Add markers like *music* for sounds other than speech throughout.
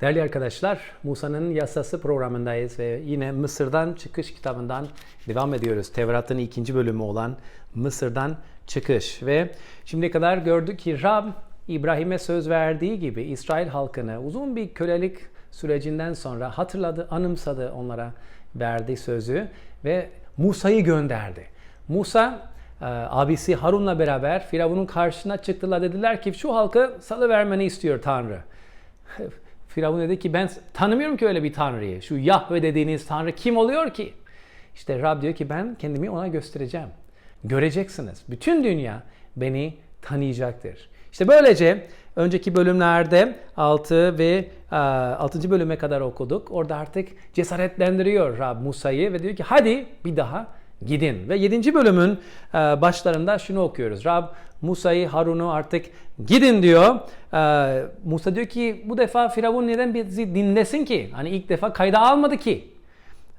Değerli arkadaşlar, Musa'nın Yasası programındayız ve yine Mısır'dan Çıkış kitabından devam ediyoruz. Tevrat'ın ikinci bölümü olan Mısır'dan Çıkış ve şimdiye kadar gördük ki Rab İbrahim'e söz verdiği gibi İsrail halkını uzun bir kölelik sürecinden sonra hatırladı, anımsadı onlara verdiği sözü ve Musa'yı gönderdi. Musa e, abisi Harun'la beraber Firavun'un karşısına çıktılar dediler ki şu halkı salıvermeni istiyor Tanrı. *laughs* Firavun dedi ki ben tanımıyorum ki öyle bir tanrıyı. Şu Yahve dediğiniz tanrı kim oluyor ki? İşte Rab diyor ki ben kendimi ona göstereceğim. Göreceksiniz. Bütün dünya beni tanıyacaktır. İşte böylece önceki bölümlerde 6 ve 6. bölüme kadar okuduk. Orada artık cesaretlendiriyor Rab Musa'yı ve diyor ki hadi bir daha gidin. Ve 7. bölümün e, başlarında şunu okuyoruz. Rab Musa'yı, Harun'u artık gidin diyor. E, Musa diyor ki bu defa Firavun neden bizi dinlesin ki? Hani ilk defa kayda almadı ki.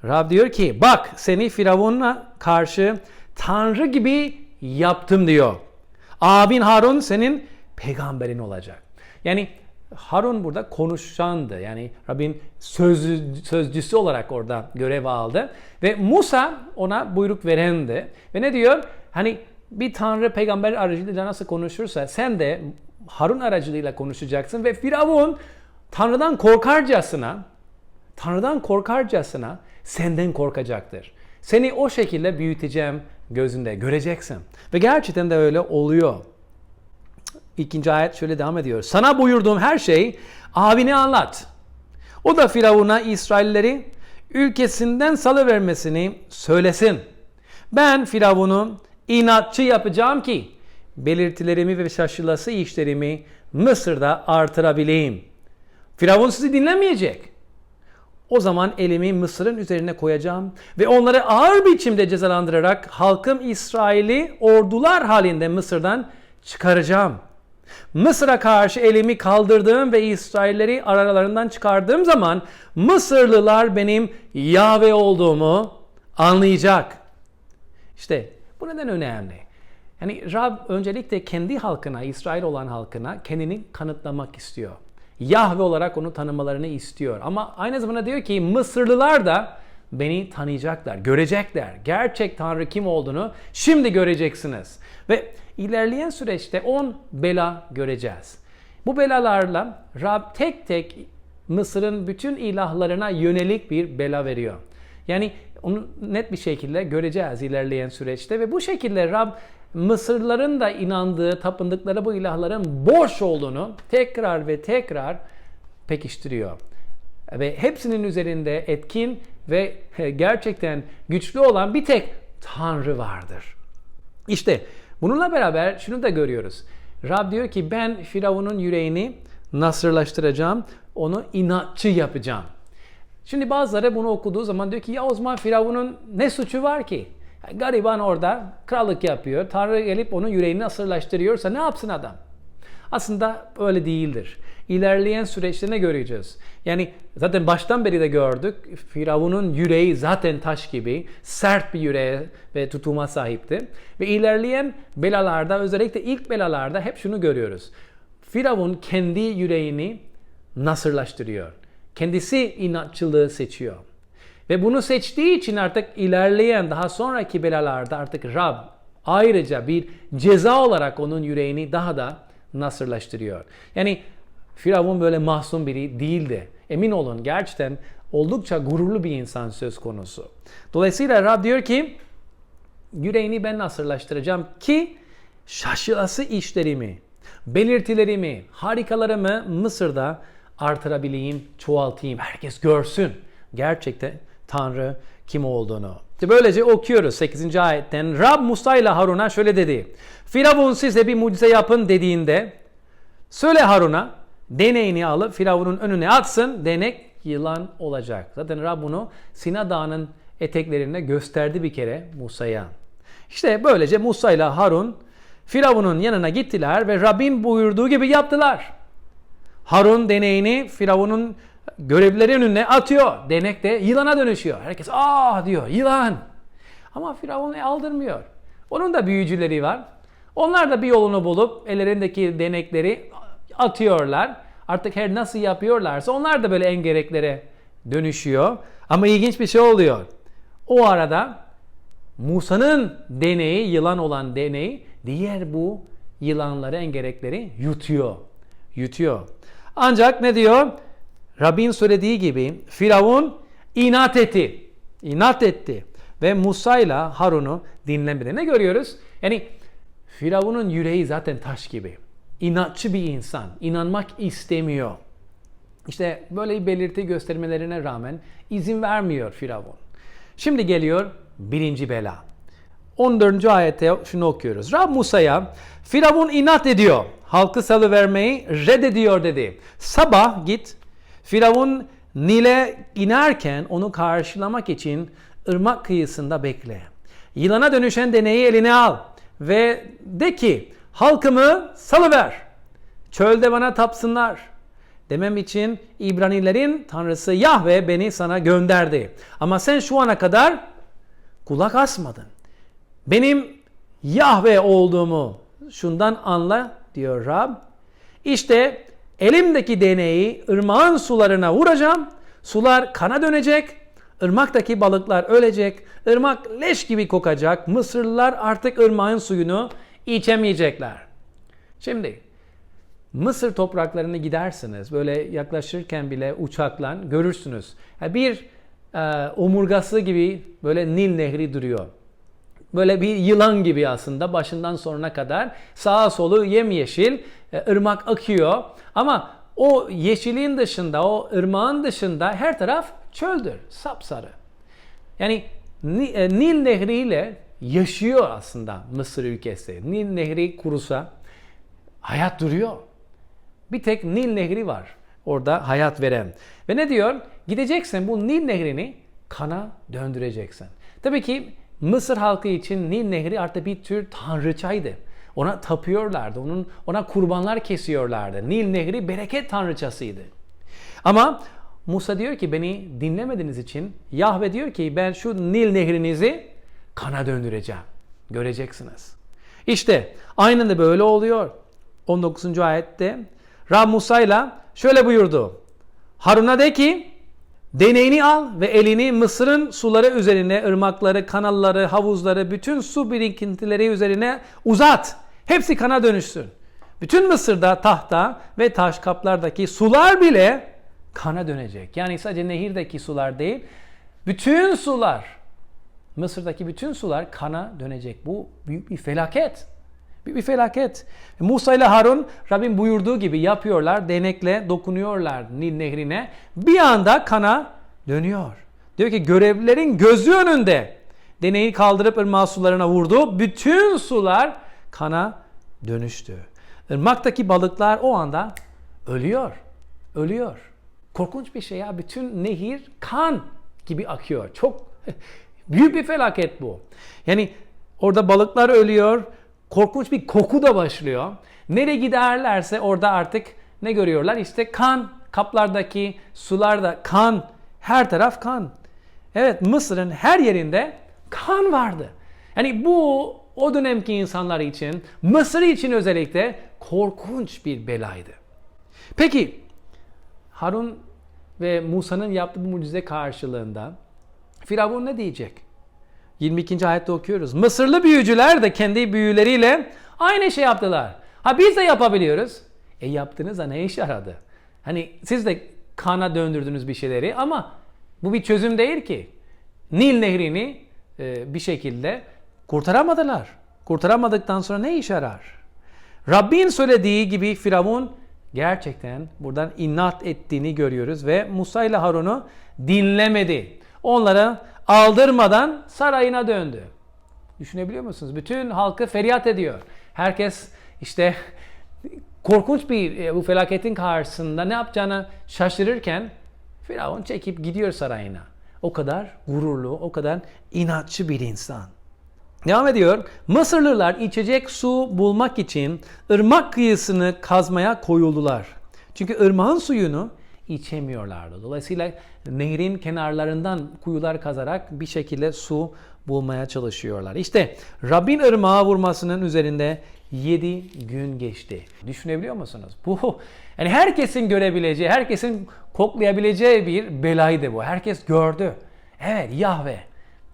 Rab diyor ki bak seni Firavun'a karşı Tanrı gibi yaptım diyor. Abin Harun senin peygamberin olacak. Yani Harun burada konuşandı. Yani Rabbin sözlü, sözcüsü olarak orada görev aldı. Ve Musa ona buyruk verendi. Ve ne diyor? Hani bir tanrı peygamber aracılığıyla nasıl konuşursa sen de Harun aracılığıyla konuşacaksın. Ve Firavun Tanrı'dan korkarcasına Tanrı'dan korkarcasına senden korkacaktır. Seni o şekilde büyüteceğim gözünde göreceksin. Ve gerçekten de öyle oluyor. İkinci ayet şöyle devam ediyor. Sana buyurduğum her şey abine anlat. O da Firavun'a İsrailleri ülkesinden salıvermesini söylesin. Ben Firavun'u inatçı yapacağım ki belirtilerimi ve şaşılası işlerimi Mısır'da artırabileyim. Firavun sizi dinlemeyecek. O zaman elimi Mısır'ın üzerine koyacağım ve onları ağır biçimde cezalandırarak halkım İsrail'i ordular halinde Mısır'dan çıkaracağım. Mısır'a karşı elimi kaldırdığım ve İsrailleri aralarından çıkardığım zaman Mısırlılar benim Yahve olduğumu anlayacak. İşte bu neden önemli? Yani Rab öncelikle kendi halkına, İsrail olan halkına kendini kanıtlamak istiyor. Yahve olarak onu tanımalarını istiyor. Ama aynı zamanda diyor ki Mısırlılar da beni tanıyacaklar, görecekler. Gerçek Tanrı kim olduğunu şimdi göreceksiniz. Ve ilerleyen süreçte 10 bela göreceğiz. Bu belalarla Rab tek tek Mısır'ın bütün ilahlarına yönelik bir bela veriyor. Yani onu net bir şekilde göreceğiz ilerleyen süreçte ve bu şekilde Rab Mısırlıların da inandığı, tapındıkları bu ilahların boş olduğunu tekrar ve tekrar pekiştiriyor. Ve hepsinin üzerinde etkin ve gerçekten güçlü olan bir tek Tanrı vardır. İşte bununla beraber şunu da görüyoruz. Rab diyor ki ben Firavun'un yüreğini nasırlaştıracağım, onu inatçı yapacağım. Şimdi bazıları bunu okuduğu zaman diyor ki ya o zaman Firavun'un ne suçu var ki? Gariban orada krallık yapıyor. Tanrı gelip onun yüreğini asırlaştırıyorsa ne yapsın adam? Aslında öyle değildir. İlerleyen süreçte göreceğiz? Yani zaten baştan beri de gördük. Firavun'un yüreği zaten taş gibi sert bir yüreğe ve tutuma sahipti. Ve ilerleyen belalarda özellikle ilk belalarda hep şunu görüyoruz. Firavun kendi yüreğini nasırlaştırıyor. Kendisi inatçılığı seçiyor. Ve bunu seçtiği için artık ilerleyen daha sonraki belalarda artık Rab ayrıca bir ceza olarak onun yüreğini daha da nasırlaştırıyor. Yani Firavun böyle masum biri değildi. Emin olun gerçekten oldukça gururlu bir insan söz konusu. Dolayısıyla Rab diyor ki yüreğini ben nasırlaştıracağım ki şaşılası işlerimi, belirtilerimi, harikalarımı Mısır'da artırabileyim, çoğaltayım. Herkes görsün gerçekten Tanrı kim olduğunu. Böylece okuyoruz 8. ayetten. Rab Musa ile Harun'a şöyle dedi. Firavun size bir mucize yapın dediğinde söyle Harun'a deneğini alıp Firavun'un önüne atsın. Denek yılan olacak. Zaten Rab bunu Sina Dağı'nın eteklerinde gösterdi bir kere Musa'ya. İşte böylece Musa ile Harun Firavun'un yanına gittiler ve Rabbin buyurduğu gibi yaptılar. Harun deneğini Firavun'un görevlileri önüne atıyor. Denek de yılana dönüşüyor. Herkes aa diyor yılan. Ama Firavun aldırmıyor. Onun da büyücüleri var. Onlar da bir yolunu bulup ellerindeki denekleri atıyorlar. Artık her nasıl yapıyorlarsa onlar da böyle engereklere dönüşüyor. Ama ilginç bir şey oluyor. O arada Musa'nın deneyi, yılan olan deneyi diğer bu yılanları, engerekleri yutuyor. Yutuyor. Ancak ne diyor? Rabbin söylediği gibi Firavun inat etti. İnat etti. Ve Musa ile Harun'u dinlemedi. Ne görüyoruz? Yani Firavun'un yüreği zaten taş gibi. İnatçı bir insan. İnanmak istemiyor. İşte böyle belirti göstermelerine rağmen izin vermiyor Firavun. Şimdi geliyor birinci bela. 14. ayette şunu okuyoruz. Rab Musa'ya Firavun inat ediyor. Halkı salıvermeyi reddediyor dedi. Sabah git Firavun Nil'e inerken onu karşılamak için ırmak kıyısında bekle. Yılana dönüşen deneyi eline al ve de ki halkımı salıver. Çölde bana tapsınlar. Demem için İbranilerin tanrısı Yahve beni sana gönderdi. Ama sen şu ana kadar kulak asmadın. Benim Yahve olduğumu şundan anla diyor Rab. İşte elimdeki deneyi ırmağın sularına vuracağım. Sular kana dönecek. Irmaktaki balıklar ölecek. Irmak leş gibi kokacak. Mısırlılar artık ırmağın suyunu içemeyecekler. Şimdi Mısır topraklarını gidersiniz. Böyle yaklaşırken bile uçakla görürsünüz. Bir e, omurgası gibi böyle Nil Nehri duruyor. Böyle bir yılan gibi aslında başından sonuna kadar sağa solu yemyeşil e, ırmak akıyor. Ama o yeşilin dışında, o ırmağın dışında her taraf çöldür, sapsarı. Yani e, Nil Nehri ile yaşıyor aslında Mısır ülkesi. Nil Nehri kurusa hayat duruyor. Bir tek Nil Nehri var orada hayat veren. Ve ne diyor? Gideceksin bu Nil Nehri'ni kana döndüreceksin. Tabii ki Mısır halkı için Nil Nehri artık bir tür tanrıçaydı. Ona tapıyorlardı. Onun ona kurbanlar kesiyorlardı. Nil Nehri bereket tanrıçasıydı. Ama Musa diyor ki beni dinlemediğiniz için Yahve diyor ki ben şu Nil Nehrinizi kana döndüreceğim. Göreceksiniz. İşte aynen de böyle oluyor. 19. ayette Rab Musa'yla şöyle buyurdu. Harun'a de ki deneyini al ve elini Mısır'ın suları üzerine, ırmakları, kanalları, havuzları, bütün su birikintileri üzerine uzat. Hepsi kana dönüşsün. Bütün Mısır'da tahta ve taş kaplardaki sular bile kana dönecek. Yani sadece nehirdeki sular değil, bütün sular, Mısır'daki bütün sular kana dönecek. Bu büyük bir felaket. Bir, bir felaket. Musa ile Harun Rabbim buyurduğu gibi yapıyorlar. Denekle dokunuyorlar Nil nehrine. Bir anda kana dönüyor. Diyor ki görevlilerin gözü önünde deneyi kaldırıp ırmak sularına vurdu. Bütün sular kana dönüştü. Irmaktaki balıklar o anda ölüyor. Ölüyor. Korkunç bir şey ya. Bütün nehir kan gibi akıyor. Çok büyük bir felaket bu. Yani orada balıklar ölüyor korkunç bir koku da başlıyor. Nereye giderlerse orada artık ne görüyorlar? İşte kan, kaplardaki sularda kan, her taraf kan. Evet Mısır'ın her yerinde kan vardı. Yani bu o dönemki insanlar için, Mısır için özellikle korkunç bir belaydı. Peki Harun ve Musa'nın yaptığı bu mucize karşılığında Firavun ne diyecek? 22. ayette okuyoruz. Mısırlı büyücüler de kendi büyüleriyle aynı şey yaptılar. Ha biz de yapabiliyoruz. E yaptığınızda ne iş yaradı? Hani siz de kana döndürdünüz bir şeyleri ama bu bir çözüm değil ki. Nil nehrini e, bir şekilde kurtaramadılar. Kurtaramadıktan sonra ne iş yarar? Rabbin söylediği gibi Firavun gerçekten buradan inat ettiğini görüyoruz ve Musa ile Harun'u dinlemedi. Onlara aldırmadan sarayına döndü. Düşünebiliyor musunuz? Bütün halkı feryat ediyor. Herkes işte korkunç bir e, bu felaketin karşısında ne yapacağını şaşırırken Firavun çekip gidiyor sarayına. O kadar gururlu, o kadar inatçı bir insan. Devam ediyor. Mısırlılar içecek su bulmak için ırmak kıyısını kazmaya koyuldular. Çünkü ırmağın suyunu içemiyorlardı. Dolayısıyla nehrin kenarlarından kuyular kazarak bir şekilde su bulmaya çalışıyorlar. İşte Rabbin ırmağa vurmasının üzerinde 7 gün geçti. Düşünebiliyor musunuz? Bu yani herkesin görebileceği, herkesin koklayabileceği bir belaydı bu. Herkes gördü. Evet Yahve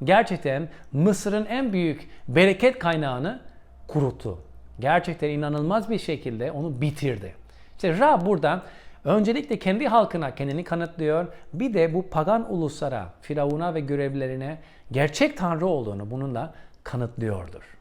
gerçekten Mısır'ın en büyük bereket kaynağını kuruttu. Gerçekten inanılmaz bir şekilde onu bitirdi. İşte Ra burada öncelikle kendi halkına kendini kanıtlıyor. Bir de bu pagan uluslara, Firavun'a ve görevlerine gerçek tanrı olduğunu bununla kanıtlıyordur.